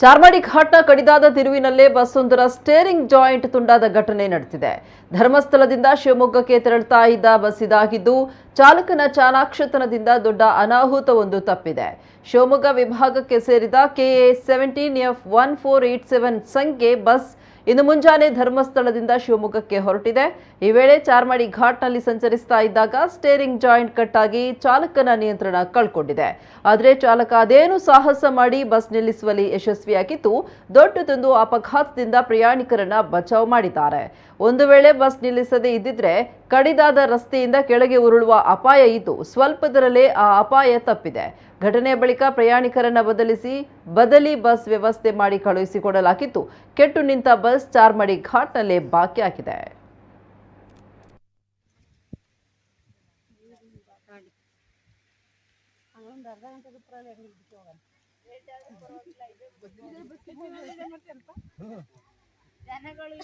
ಚಾರ್ಮಾಡಿ ಘಾಟ್ನ ಕಡಿದಾದ ತಿರುವಿನಲ್ಲೇ ಬಸ್ಸೊಂದರ steering joint ತುಂಡಾದ ಘಟನೆ ನಡೆದಿದೆ. ಧರ್ಮಸ್ಥಳದಿಂದ ಶಿವಮೊಗ್ಗಕ್ಕೆ ತೆರಳುತ್ತಾ ಇದ್ದ ಬಸ್ ಇದಾಗಿದ್ದು, ಚಾಲಕನ ಚಾಲಾಕ್ಷತನದಿಂದ ದೊಡ್ಡ ಅನಾಹುತವೊಂದು ತಪ್ಪಿದೆ. ಶಿವಮೊಗ್ಗ ವಿಭಾಗಕ್ಕೆ ಸೇರಿದ KA seventeen F one four eight seven ಸಂಖ್ಯೆ ಬಸ್ ಇನ್ನು ಮುಂಜಾನೆ ಧರ್ಮಸ್ಥಳದಿಂದ ಶಿವಮೊಗ್ಗಕ್ಕೆ ಹೊರಟಿದೆ. ಈ ವೇಳೆ ಚಾರ್ಮಾಡಿ ಘಾಟ್ನಲ್ಲಿ ಸಂಚರಿಸ್ತಾ ಇದ್ದಾಗ ಸ್ಟೇರಿಂಗ್ ಜಾಯಿಂಟ್ ಕಟ್ ಆಗಿ ಚಾಲಕನ ನಿಯಂತ್ರಣ ಕಳ್ಕೊಂಡಿದೆ. ಆದರೆ ಚಾಲಕ ಅದೇನು ಸಾಹಸ ಮಾಡಿ ಬಸ್ ನಿಲ್ಲಿಸುವಲ್ಲಿ ಯಶಸ್ವಿಯಾಗಿದ್ದು ದೊಡ್ಡದೊಂದು ಅಪಘಾತದಿಂದ ಪ್ರಯಾಣಿಕರನ್ನ ಬಚಾವ್ ಮಾಡಿದ್ದಾರೆ. ಒಂದು ವೇಳೆ ಬಸ್ ನಿಲ್ಲಿಸದೇ ಇದ್ದಿದ್ರೆ ಕಡಿದಾದ ರಸ್ತೆಯಿಂದ ಕೆಳಗೆ ಉರುಳುವ ಅಪಾಯ ಇದ್ದು, ಸ್ವಲ್ಪದರಲ್ಲೇ ಆ ಅಪಾಯ ತಪ್ಪಿದೆ. ಘಟನೆ ಬಳಿಕ ಪ್ರಯಾಣಿಕರನ್ನು ಬದಲಿಸಿ ಬದಲಿ ಬಸ್ ವ್ಯವಸ್ಥೆ ಮಾಡಿ ಕಳುಹಿಸಿಕೊಡಲಾಗಿತ್ತು. ಕೆಟ್ಟು ನಿಂತ ಬಸ್ ಚಾರ್ಮಡಿ ಘಾಟ್ನಲ್ಲೇ ಬಾಕಿ ಹಾಕಿದೆ ಜನಗಳು